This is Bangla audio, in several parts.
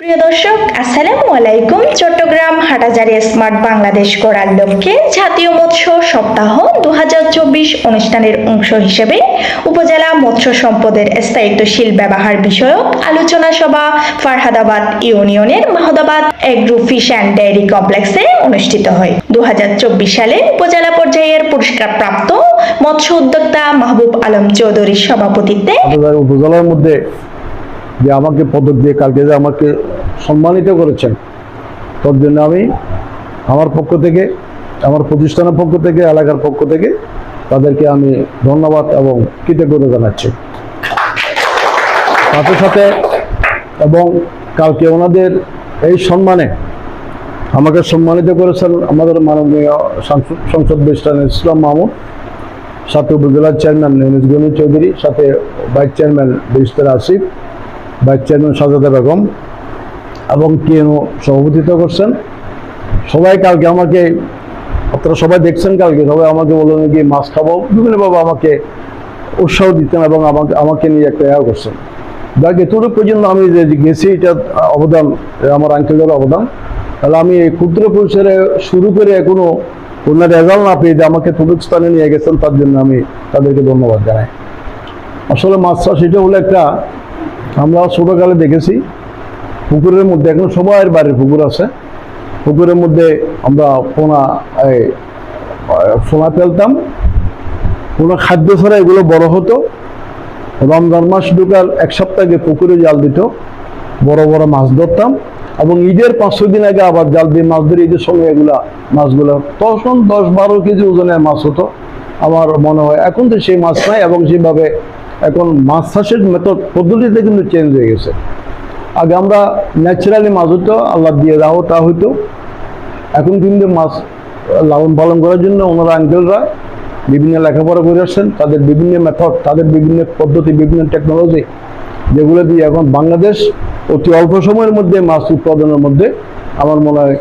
প্রিয় দর্শক, আসসালামু আলাইকুম। চট্টগ্রাম হাটাজারি স্মার্ট বাংলাদেশ করার লক্ষ্যে জাতীয় মৎস্য সপ্তাহ দু অনুষ্ঠানের অংশ হিসেবে উপজেলা মৎস্য সম্পদের স্থায়িত্বশীল ব্যবহার বিষয়ক আলোচনা সভা ফারহাদাবাদ ইউনিয়নের Mahdabad agro fish and dairy কমপ্লেক্সে অনুষ্ঠিত হয়। দু হাজার চব্বিশ সালে উপজেলা পর্যায়ের পুরস্কারপ্রাপ্ত মৎস্য উদ্যোক্তা মাহবুব আলম চৌধুরীর সভাপতিত্বে উপজেলার মধ্যে যে আমাকে পদক দিয়ে কালকে যে আমাকে সম্মানিত করেছেন। তার জন্য আমি আমার পক্ষ থেকে, আমার প্রতিষ্ঠানের পক্ষ থেকে, এলাকার পক্ষ থেকে তাদেরকে আমি ধন্যবাদ এবং কৃতজ্ঞতা জানাচ্ছি। সাথে সাথে এবং কালকে ওনাদের এই সম্মানে আমাকে সম্মানিত করেছেন আমাদের মাননীয় সাংসদ বেস্টান ইসলাম মাহমুদ, সাথে উপজেলার চেয়ারম্যান ইউনুস গনি চৌধুরী, সাথে vice chairman barrister Asif, vice chairman Sajada Begum এবং কেনও সভাপতিত্ব করছেন? সবাই কালকে আমাকে, আপনারা সবাই দেখছেন কালকে, সবাই আমাকে বললেন কি মাছ খাব। বিভিন্নভাবে আমাকে উৎসাহ দিতেন এবং আমাকে আমাকে নিয়ে একটা ইয়া করছেন। যাক এতটুকু পর্যন্ত আমি যে গেছি, এটা অবদান আমার আঙ্কেলের অবদান। তাহলে আমি এই ক্ষুদ্র পরিসরে শুরু করে এখনও কোনো রেজাল্ট না পেয়ে যে আমাকে তদুক স্থানে নিয়ে গেছেন, তার জন্য আমি তাদেরকে ধন্যবাদ জানাই। আসলে মাছ চাষ এটা হলো একটা, আমরা ছোটোকালে দেখেছি পুকুরের মধ্যে এখন সবার বাড়ির পুকুর আছে। পুকুরের মধ্যে আমরা পোনা পোনা ফেলতাম। কোনো খাদ্য ছাড়া এগুলো বড় হতো। রমজান মাস ঢুকার এক সপ্তাহ পুকুরে জাল দিত। বড় বড় মাছ ধরতাম এবং ঈদের পাঁচশো দিন আগে আবার জাল দিয়ে মাছ ধরে ঈদের সময় এগুলা মাছগুলো, তখন দশ বারো কেজি ওজনের মাছ হতো। আমার মনে হয় এখন তো সেই মাছ নাই এবং সেভাবে এখন মাছ চাষের মেথড পদ্ধতিতে কিন্তু চেঞ্জ হয়ে গেছে। আগে আমরা ন্যাচারালি মাছ হতো, আল্লাহ দিয়ে দাও তা হইতো। এখন কিন্তু মাছ লালন পালন করার জন্য ওনারা আঙ্কেলরা বিভিন্ন লেখাপড়া করে আসছেন, তাদের বিভিন্ন মেথড তাদের বিভিন্ন পদ্ধতি, বিভিন্ন টেকনোলজি যেগুলো দিয়ে এখন বাংলাদেশ অতি অল্প সময়ের মধ্যে মাছ উৎপাদনের মধ্যে আমার মনে হয়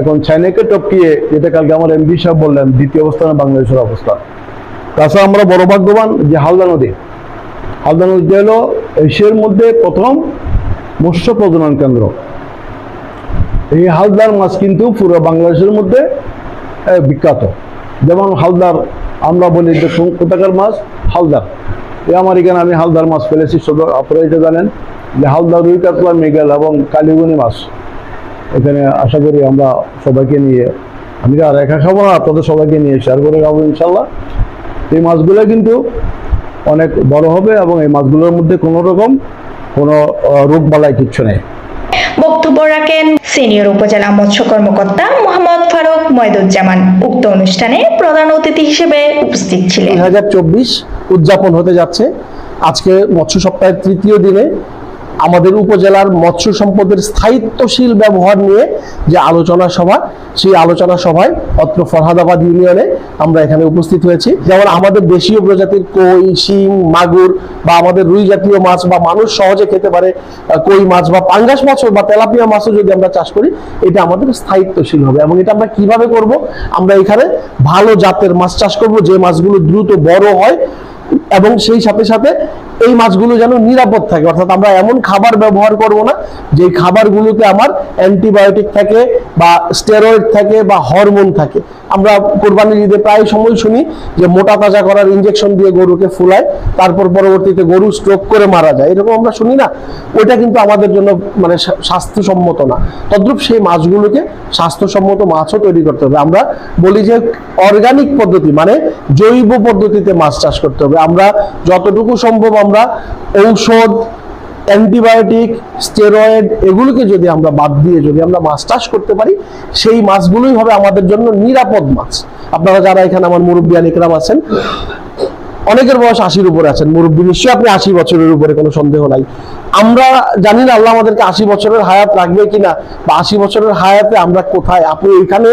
এখন চাইনাকে টপকিয়ে যেটা কালকে আমার এমপি সাহেব বললেন, দ্বিতীয় অবস্থানে বাংলাদেশের অবস্থান তাছাড়া আমরা বড় ভাগ্যবান যে হালদা নদী। হালদা নদী হলো এশিয়ার মধ্যে প্রথম মৎস্য প্রজনন কেন্দ্র। এই হালদার মাছ কিন্তু পুরো বাংলাদেশের মধ্যে বিখ্যাত। যেমন হালদার, আমরা বলি যে কোথাকার মাছ? হালদার। এই আমার এখানে আমি হালদার মাছ ফেলেছি শুধু আপনারা এটা জানেন যে হালদার রুই কাতলা, মৃগেল এবং কালীগুনি মাছ। এখানে আশা করি আমরা সবাইকে নিয়ে আমি আর একা খাব না, আপনাদের সবাইকে নিয়ে শেয়ার করে খাব ইনশাল্লাহ এই মাছগুলো কিন্তু অনেক বড় হবে এবং এই মাছগুলোর মধ্যে কোনো রকম কোনো রোগ বালাই কিচ্ছু নেই। বক্তব্য রাখেন সিনিয়র উপজেলা মৎস্য কর্মকর্তা মোহাম্মদ ফারুক ময়দুজ্জামান। উক্ত অনুষ্ঠানে প্রধান অতিথি হিসেবে উপস্থিত ছিলেন। দুই হাজার চব্বিশ উদযাপন হতে যাচ্ছে। আজকে মৎস্য সপ্তাহের তৃতীয় দিনে আমাদের উপজেলার মৎস্য সম্পদের স্থায়িত্বশীল ব্যবহার নিয়ে যে আলোচনা সভা, সেই আলোচনা সভায় অত্র ফরহাদাবাদ ইউনিয়নে আমরা এখানে উপস্থিত হয়েছি। যেমন আমাদের দেশীয় প্রজাতির কই, শিং, মাগুর বা আমাদের রুই জাতীয় মাছ বা মানুষ সহজে খেতে পারে কই মাছ বা পাঙ্গাস মাছও বা তেলাপিয়া মাছও যদি আমরা চাষ করি, এটা আমাদের স্থায়িত্বশীল হবে। এবং এটা আমরা কীভাবে করব? আমরা এখানে ভালো জাতের মাছ চাষ করব, যে মাছগুলো দ্রুত বড় হয় এবং সেই সাথে সাথে এই মাছগুলো যেন নিরাপদ থাকে। অর্থাৎ আমরা এমন খাবার ব্যবহার করব না যে খাবারগুলোতে আমার অ্যান্টিবায়োটিক থাকে বা স্টেরয়েড থাকে বা হরমোন থাকে। আমরা কোরবানির ঈদে প্রায় সময় শুনি যে মোটা তাজা করার ইঞ্জেকশন দিয়ে গরুকে ফুলায়, তারপর পরবর্তীতে গরু স্ট্রোক করে মারা যায়। এরকম আমরা শুনি না। ওইটা কিন্তু আমাদের জন্য মানে স্বাস্থ্যসম্মত না। তদ্রূপ সেই মাছগুলোকে স্বাস্থ্যসম্মত মাছও তৈরি করতে হবে। আমরা বলি যে অর্গানিক পদ্ধতি মানে জৈব পদ্ধতিতে মাছ চাষ করতে হবে। আমরা যতটুকু সম্ভব আমরা ঔষধ, অ্যান্টিবায়োটিক, স্টেরয়েড এগুলোকে যদি আমরা বাদ দিয়ে যদি আমরা মাছ চাষ করতে পারি, সেই মাছগুলোই হবে আমাদের জন্য নিরাপদ মাছ। আপনারা যারা এখানে আমার মুরব্বিয়ান ইকরাম আছেন, অনেকের বয়স আশির উপরে আছেন, মুরব্বী নিশ্চয়ই আপনি আশি বছরের উপরে, কোনো সন্দেহ নাই। আমরা জানি না আল্লাহ আমাদেরকে আশি বছরের হায়াত রাখবে কিনা, বা আশি বছরের হায়াতে আমরা কোথায়, আপনি এখানে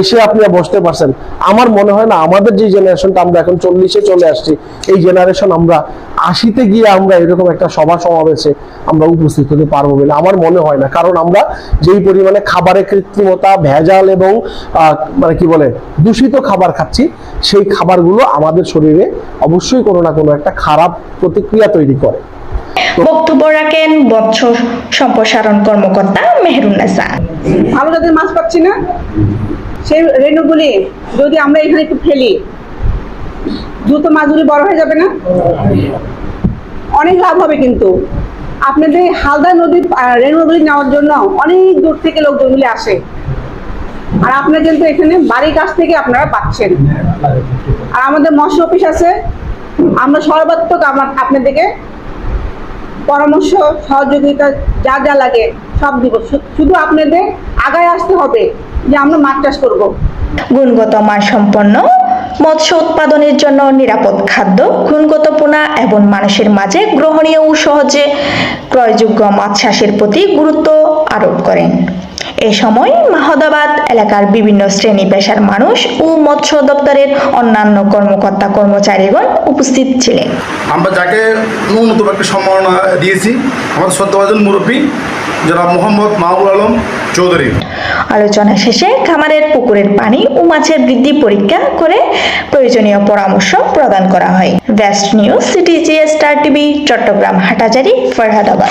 এসে আপনি বসতে পারছেন। আমার মনে হয় না, আমাদের যে জেনারেশনটা আমরা এখন চল্লিশে চলে আসছি, এই জেনারেশন আমরা আশিতে গিয়ে আমরা এরকম একটা সভা সমাবেশে আমরা উপস্থিত হতে পারব বলে আমার মনে হয় না। কারণ আমরা যেই পরিমাণে খাবারের কৃত্রিমতা ভেজাল এবং আহ, মানে কি বলে দূষিত খাবার খাচ্ছি সেই খাবারগুলো আমাদের শরীরে অবশ্যই কোনো না কোনো একটা খারাপ প্রতিক্রিয়া তৈরি করে। বক্তব্য রাখেন মৎস্য সম্প্রসারণ কর্মকর্তা মেহরুন্নেসা ভালো জাতের মাছ পাচ্ছি না সেই রেণুগুলি যদি আমরা এখানে একটু ফেলি দ্রুত মাছগুলি বড় হয়ে যাবে না? অনেক লাভ হবে কিন্তু। আপনাদের হালদা নদীর রেণুগুলি নেওয়ার জন্য অনেক দূর থেকে লোকজনগুলি আসে। আর আপনারা কিন্তু এখানে বাড়ির কাছ থেকে আপনারা পাচ্ছেন। আর আমাদের মৎস্য অফিস আছে। আমরা সর্বাত্মক আমার আপনাদেরকে পরামর্শ, সহযোগিতা যা যা লাগে সব দিব। শুধু আপনাদের আগায় আসতে হবে যে আমরা মাছ চাষ করব। গুণগত মানসম্পন্ন মৎস্য উৎপাদনের জন্য নিরাপদ খাদ্য গুণগত পোনা এবং মানুষের মাঝে গ্রহণীয় ও সহজে ক্রয়যোগ্য মাছ চাষের প্রতি গুরুত্ব আরোপ করেন। এ সময় মাহদাবাদ এলাকার বিভিন্ন শ্রেণি পেশার মানুষ ও মৎস্য দপ্তরের অন্যান্য কর্মকর্তা কর্মচারীগণ উপস্থিত ছিলেন। আমরা যাকে ন্যূনতম একটা সম্মাননা দিয়েছি আমাদের শ্রদ্ধাভাজন মুরব্বী যারা মোহাম্মদ মাহবুল আলম চৌধুরী। আলোচনা শেষে খামারের পুকুরের পানি ও মাছের বৃদ্ধি পরীক্ষা করে প্রয়োজনীয় পরামর্শ প্রদান করা হয়। Best news city GS star TV Chattogram Hathazari Farhadabad.